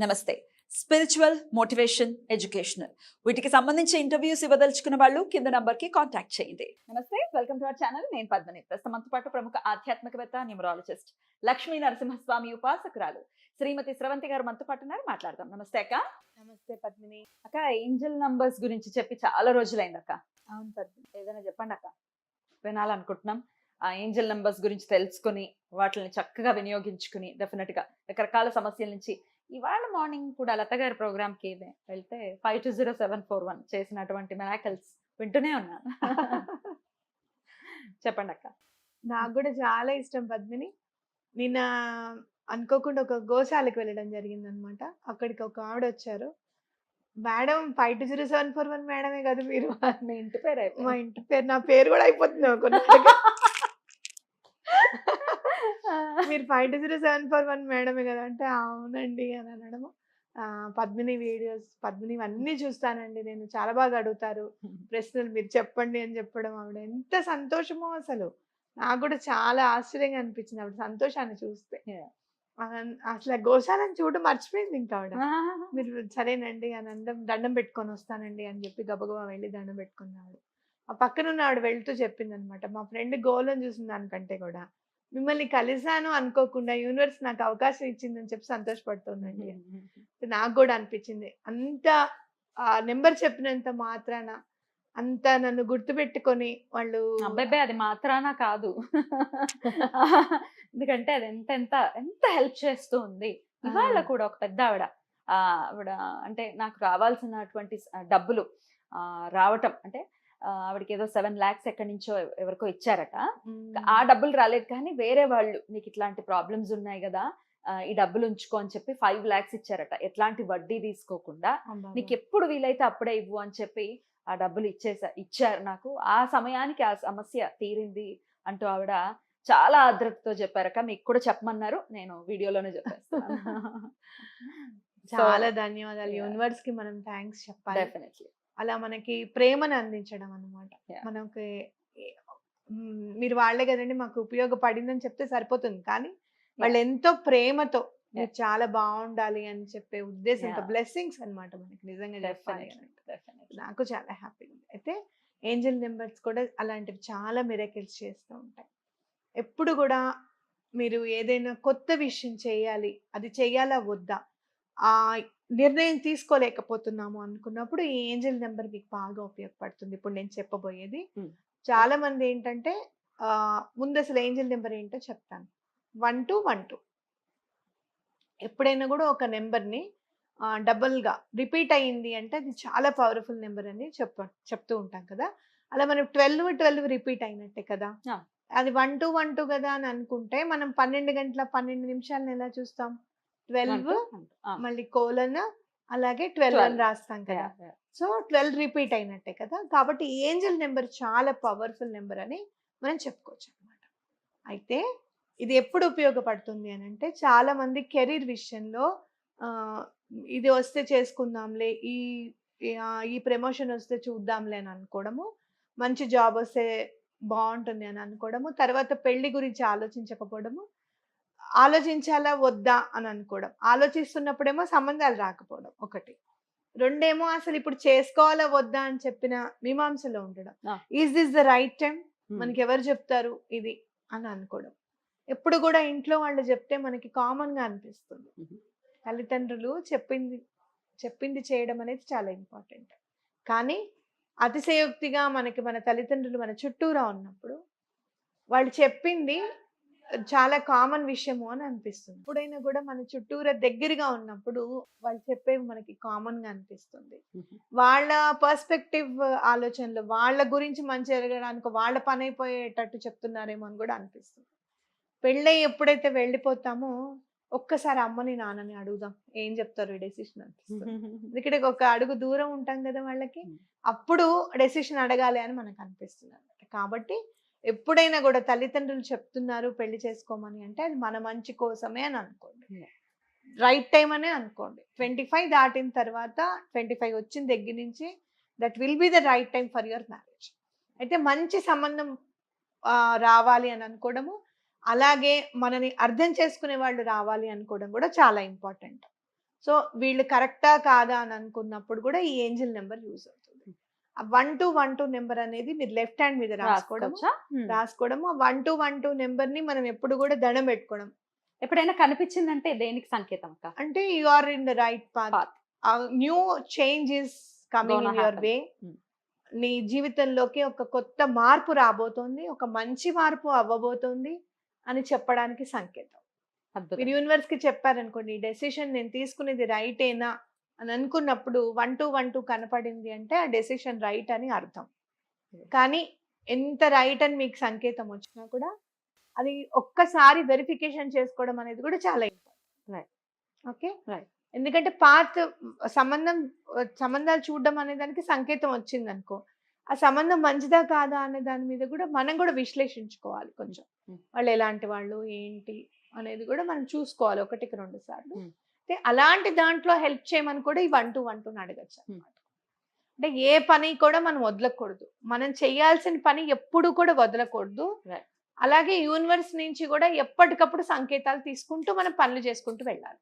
నమస్తే. Spiritual motivation educational వీటికి సంబంధించి ఇంటర్వ్యూస్ ఇవ్వదలుచుకున్న వాళ్ళు కింద నంబర్కి కాంటాక్ట్ చేయండి. నమస్తే. వెల్కమ్ టు అవర్ ఛానల్ నేను పద్మని. ప్రస్తుతం మనతో పాటు ప్రముఖ ఆధ్యాత్మికవేత్త న్యూమరాలజిస్ట్ లక్ష్మీ నరసింహస్వామి ఉపాసకురాలు శ్రీమతి స్రవంతి గారు మనతో పాటు ఉన్నారు. మాట్లాడదాం. నమస్తే అక్క. నమస్తే పద్మిని. అక్క ఏంజల్ నంబర్స్ గురించి చెప్పి చాలా రోజులైంది అక్క. అవును పద్మిని. ఏదైనా చెప్పండి అక్క. వినాలనుకుంటున్నాం. ఆ ఏంజల్ నంబర్స్ గురించి తెలుసుకుని వాటిని చక్కగా వినియోగించుకుని డెఫినెట్గా రకరకాల సమస్యల నుంచి ఇవాళ మార్నింగ్ కూడా లత గారి ప్రోగ్రామ్కి వెళ్తే five two zero seven four one చేసినటువంటి మెరాకల్స్ వింటూనే ఉన్నాను చెప్పండి అక్క. నాకు కూడా చాలా ఇష్టం పద్మిని. నిన్న అనుకోకుండా ఒక గోశాలకు వెళ్ళడం జరిగింది అనమాట అక్కడికి ఒక ఆవిడ వచ్చారు. Madam five two zero seven four one మేడమే కదా మీరు? మీ ఇంటి పేరు. మా ఇంటి పేరు నా పేరు కూడా అయిపోతుంది. మీరు five two zero seven four one మేడమే కదా అంటే అవునండి అని అనడము. ఆ, పద్మిని వీడియోస్ పద్మిని అన్నీ చూస్తానండి నేను. చాలా బాగా అడుగుతారు. ప్రశ్నలు మీరు చెప్పండి అని చెప్పడం ఆవిడ ఎంత సంతోషమో అసలు. నాకు కూడా చాలా ఆశ్చర్యంగా అనిపించింది ఆవిడ సంతోషాన్ని చూస్తే. అసలు గోశాలను చూడడం మర్చిపోయింది ఇంకా ఆవిడ. మీరు సరేనండి అని అందం దండం పెట్టుకొని వస్తానండి అని చెప్పి గబగబా వెళ్ళి దండం పెట్టుకుని ఆవిడ ఆ పక్కన ఉన్న ఆవిడ వెళ్తూ చెప్పింది అనమాట మా ఫ్రెండ్ గోలను చూసిన దానికంటే కూడా మిమ్మల్ని కలిసాను అనుకోకుండా యూనివర్స్ నాకు అవకాశం ఇచ్చిందని చెప్పి సంతోషపడుతుందండి. నాకు కూడా అనిపించింది. అంత ఆ నెంబర్ చెప్పినంత మాత్రాన అంత నన్ను గుర్తుపెట్టుకొని వాళ్ళు అబ్బాయి అది మాత్రాన కాదు. ఎందుకంటే అది ఎంత ఎంత ఎంత హెల్ప్ చేస్తూ ఉంది. ఇవాళ. కూడా ఒక పెద్ద ఆవిడ ఆవిడ అంటే నాకు రావాల్సినటువంటి డబ్బులు ఆ, రావటం అంటే ఆవిడకి ఏదో సెవెన్ లాక్స్ ఎక్కడి నుంచో ఎవ- ఎవరికో ఇచ్చారట. ఆ డబ్బులు రాలేదు కానీ వేరే వాళ్ళు నీకు ఇట్లాంటి ప్రాబ్లమ్స్ ఉన్నాయి కదా ఈ డబ్బులు ఉంచుకో అని చెప్పి ఫైవ్ లాక్స్ ఇచ్చారట. ఎట్లాంటి వడ్డీ తీసుకోకుండా. నీకు ఎప్పుడు వీలైతే అప్పుడే ఇవ్వు అని చెప్పి ఆ డబ్బులు ఇచ్చేసా ఇచ్చారు నాకు. ఆ సమయానికి ఆ సమస్య తీరింది అంటూ ఆవిడ చాలా ఆద్రతతో చెప్పారక మీకు కూడా చెప్పమన్నారు. నేను వీడియోలోనే చెప్పేస్తాను. చాలా ధన్యవాదాలు. యూనివర్స్కి మనం థ్యాంక్స్ చెప్పాలి. డెఫినెట్లీ. అలా మనకి ప్రేమను అందించడం Yeah. మనకి మీరు వాళ్ళే కదండి మాకు ఉపయోగపడిందని చెప్తే సరిపోతుంది. కానీ వాళ్ళు ఎంతో ప్రేమతో మీరు చాలా బాగుండాలి అని చెప్పే ఉద్దేశంతో. బ్లెస్సింగ్స్ అన్నమాట మనకి నిజంగా చెప్పాలి నాకు చాలా హ్యాపీగా ఉంది. అయితే ఏంజల్ నెంబర్స్ కూడా అలాంటివి చాలా మిరకిల్స్ చేస్తూ ఉంటాయి. ఎప్పుడు కూడా మీరు ఏదైనా కొత్త విషయం చేయాలి అది చేయాలా వద్దా? ఆ నిర్ణయం తీసుకోలేకపోతున్నాము అనుకున్నప్పుడు ఈ ఏంజల్ నెంబర్ మీకు బాగా ఉపయోగపడుతుంది. ఇప్పుడు నేను చెప్పబోయేది. చాలా మంది ఏంటంటే ఆ, ముందు అసలు ఏంజల్ నెంబర్ ఏంటో చెప్తాను. One two one two. ఎప్పుడైనా కూడా ఒక నెంబర్ని డబుల్గా రిపీట్ అయ్యింది అంటే అది చాలా పవర్ఫుల్ నెంబర్ అని చెప్ప చెప్తూ ఉంటాం కదా. అలా మనం ట్వెల్వ్ ట్వెల్వ్ రిపీట్ అయినట్టే కదా. అది వన్ టూ వన్ టూ కదా అని అనుకుంటే మనం పన్నెండు గంటల పన్నెండు నిమిషాలను ఎలా చూస్తాం? ట్వెల్వ్ మళ్ళీ కోలన్ అలాగే ట్వెల్వ్ అని 12. రాస్తాం కదా. సో ట్వెల్వ్ రిపీట్ అయినట్టే కదా. కాబట్టి ఏంజల్ నెంబర్ చాలా పవర్ఫుల్ నెంబర్ అని మనం చెప్పుకోవచ్చు అనమాట అయితే ఇది ఎప్పుడు ఉపయోగపడుతుంది అని అంటే చాలా మంది కెరీర్ విషయంలో ఇది వస్తే చేసుకుందాంలే ఈ ఈ ప్రమోషన్ వస్తే చూద్దాంలే అని అనుకోవడము మంచి జాబ్ వస్తే బాగుంటుంది అని అనుకోవడము తర్వాత పెళ్ళి గురించి ఆలోచించకపోవడము ఆలోచించాలా వద్దా అని అనుకోవడం. ఆలోచిస్తున్నప్పుడేమో సంబంధాలు రాకపోవడం ఒకటి. రెండేమో అసలు ఇప్పుడు చేసుకోవాలా వద్దా అని చెప్పిన మీమాంసలో ఉండడం. Is this the right time మనకి ఎవరు చెప్తారు ఇది అని అనుకోవడం. ఎప్పుడు కూడా ఇంట్లో వాళ్ళు చెప్తే మనకి కామన్గా అనిపిస్తుంది. తల్లిదండ్రులు చెప్పింది చెప్పింది చేయడం అనేది చాలా ఇంపార్టెంట్. కానీ అతిశయోక్తిగా మనకి మన తల్లిదండ్రులు మన చుట్టూరా ఉన్నప్పుడు వాళ్ళు చెప్పింది చాలా కామన్ విషయము అని అనిపిస్తుంది. ఎప్పుడైనా కూడా మన చుట్టూరా దగ్గరగా ఉన్నప్పుడు వాళ్ళు చెప్పేవి మనకి కామన్గా అనిపిస్తుంది వాళ్ళ పర్స్పెక్టివ్ ఆలోచనలు వాళ్ళ గురించి మంచి జరగడానికి వాళ్ళ పని అయిపోయేటట్టు చెప్తున్నారేమో అని కూడా అనిపిస్తుంది. పెళ్ళై ఎప్పుడైతే వెళ్ళిపోతామో ఒక్కసారి అమ్మని నాన్నని అడుగుదాం. ఏం చెప్తారు డెసిషన్ అనిపిస్తుంది. ఎందుకంటే ఒక అడుగు దూరం ఉంటాం కదా వాళ్ళకి. అప్పుడు డెసిషన్ అడగాలి అని మనకు అనిపిస్తుంది కాబట్టి ఎప్పుడైనా కూడా తల్లిదండ్రులు చెప్తున్నారు పెళ్ళి చేసుకోమని అంటే అది మన మంచి కోసమే అని అనుకోండి. రైట్ టైం అనే అనుకోండి. ట్వంటీ ఫైవ్ దాటిన తర్వాత ట్వంటీ ఫైవ్ వచ్చిన దగ్గర నుంచి that will be the right time for your marriage అయితే మంచి సంబంధం రావాలి అని అనుకోవడము అలాగే మనని అర్థం చేసుకునే వాళ్ళు రావాలి అనుకోవడం కూడా చాలా ఇంపార్టెంట్ సో వీళ్ళు కరెక్టా కాదా అని అనుకున్నప్పుడు కూడా ఈ ఏంజిల్ నెంబర్ యూజ్ అవుతుంది. One two one two number అనేది మీరు లెఫ్ట్ హ్యాండ్ మీద రాసుకోవడం రాసుకోవచ్చా? ఉమ్. రాసుకోవడం వన్ టూ వన్ టూ నెంబర్ని మనం ఎప్పుడు కూడా దండం పెట్టుకోవడం. ఎప్పుడైనా కనిపించిందంటే దేనికి సంకేతం అంటే you are in the right path. New change is coming in your. Way. నీ జీవితంలోకి ఒక కొత్త మార్పు రాబోతోంది. ఒక మంచి మార్పు అవ్వబోతోంది అని చెప్పడానికి సంకేతం. మీరు యూనివర్స్కి చెప్పారనుకోండి ఈ డెసిషన్ నేను తీసుకునేది రైటేనా? అని అనుకున్నప్పుడు వన్ టూ వన్ టూ కనపడింది అంటే ఆ డెసిషన్ రైట్ అని అర్థం. కానీ ఎంత రైట్ అని మీకు సంకేతం వచ్చినా కూడా అది ఒక్కసారి వెరిఫికేషన్ చేసుకోవడం అనేది కూడా చాలా ఇంపార్టెంట్. Okay Right. ఎందుకంటే పాత్ సంబంధం సంబంధాలు చూడడం అనే దానికి సంకేతం వచ్చింది అనుకో ఆ సంబంధం మంచిదా కాదా అనే దాని మీద కూడా మనం కూడా విశ్లేషించుకోవాలి కొంచెం Mm. వాళ్ళు ఎలాంటి వాళ్ళు ఏంటి అనేది కూడా మనం చూసుకోవాలి ఒకటికి రెండు సార్లు Mm. అంటే అలాంటి దాంట్లో హెల్ప్ చేయమని కూడా ఈ వన్ టు వన్ టూ అడగచ్చు. అనమాట అంటే ఏ పని కూడా మనం వదలకూడదు. మనం చేయాల్సిన పని ఎప్పుడు కూడా వదలకూడదు. అలాగే యూనివర్స్ నుంచి కూడా ఎప్పటికప్పుడు సంకేతాలు తీసుకుంటూ మనం పనులు చేసుకుంటూ వెళ్ళాలి.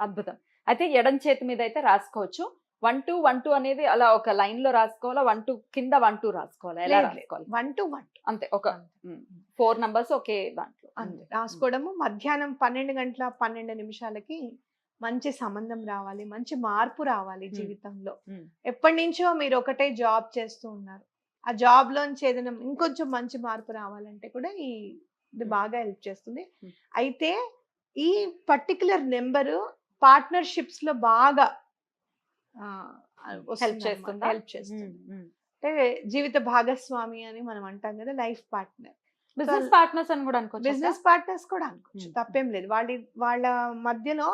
అద్భుతం. అయితే ఎడం చేతి మీద అయితే రాసుకోవచ్చు. వన్ టూ వన్ టూ అనేది అలా ఒక లైన్లో రాసుకోవాలా? వన్ టూ కింద వన్ టూ రాసుకోవాలా? ఎలా. రాసుకోవాలి? వన్ టు వన్ అంతే ఒక ఫోర్ నంబర్స్ ఒకే దాంట్లో. అంతే. రాసుకోవడము. మధ్యాహ్నం పన్నెండు గంటల పన్నెండు నిమిషాలకి మంచి సంబంధం రావాలి మంచి మార్పు రావాలి. జీవితంలో. ఎప్పటి నుంచో మీరు ఒకటే జాబ్ చేస్తూ ఉన్నారు ఆ జాబ్ లోంచి ఏదైనా ఇంకొంచెం మంచి మార్పు రావాలంటే కూడా ఈ ఇది. బాగా హెల్ప్ చేస్తుంది. అయితే ఈ పర్టికులర్ నెంబరు పార్ట్నర్షిప్స్లో బాగా Help చేస్తుందా? హెల్ప్ చేస్తుంది అంటే జీవిత భాగస్వామి అని మనం అంటాం కదా లైఫ్ పార్ట్నర్ బిజినెస్ పార్ట్నర్స్ అని కూడా అనుకోవచ్చు బిజినెస్ పార్ట్నర్స్ కూడా అనుకోవచ్చు. తప్పేం లేదు వాళ్ళ వాళ్ళ మధ్యలో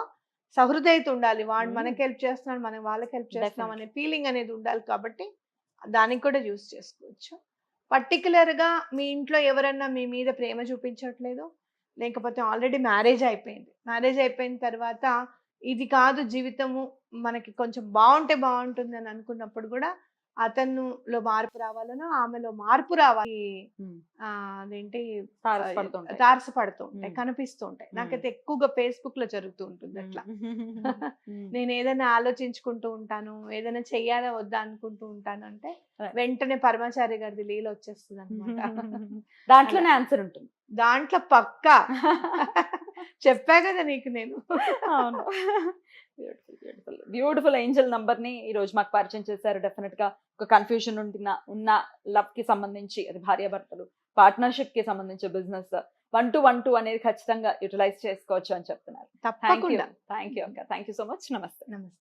సహృదయత ఉండాలి వాడు. మనకి హెల్ప్ చేస్తున్నాడు మనం వాళ్ళకి హెల్ప్ చేస్తున్నాం. అనే ఫీలింగ్ అనేది ఉండాలి కాబట్టి దానికి కూడా యూస్ చేసుకోవచ్చు పర్టికులర్గా మీ ఇంట్లో ఎవరన్నా మీ మీద ప్రేమ చూపించట్లేదు లేకపోతే ఆల్రెడీ మ్యారేజ్ అయిపోయింది మ్యారేజ్ అయిపోయిన తర్వాత ఇది కాదు జీవితము మనకి కొంచెం బాగుంటే బాగుంటుంది అని అనుకున్నప్పుడు కూడా అతనులో మార్పు రావాలనో ఆమెలో మార్పు రావాలి. ఆ, అదేంటి. తారసపడుతూ ఉంటాయి. కనిపిస్తూ ఉంటాయి. నాకైతే ఎక్కువగా ఫేస్బుక్లో జరుగుతూ ఉంటుంది అట్లా. నేను ఏదైనా ఆలోచించుకుంటూ ఉంటాను ఏదైనా చెయ్యాలా వద్దా అనుకుంటూ ఉంటాను అంటే. వెంటనే పరమాచారి గారిది లీల వచ్చేస్తుంది అనమాట దాంట్లోనే ఆన్సర్ ఉంటుంది. దాంట్లో పక్కా. చెప్పా కదా నీకు నేను. అవును. బ్యూటిఫుల్ బ్యూటిఫుల్ బ్యూటిఫుల్ ఏంజల్ నంబర్ని ఈ రోజు మాకు పరిచయం చేశారు. డెఫినెట్గా ఒక కన్ఫ్యూజన్ ఉంటున్న ఉన్న లవ్కి సంబంధించి అది భార్యాభర్తలు పార్ట్నర్షిప్కి సంబంధించి business one two one two అనేది ఖచ్చితంగా యూటిలైజ్ చేసుకోవచ్చు అని చెప్తున్నారు. థ్యాంక్ యూ థ్యాంక్ యూ అక్క. థ్యాంక్ యూ సో మచ్ నమస్తే నమస్తే.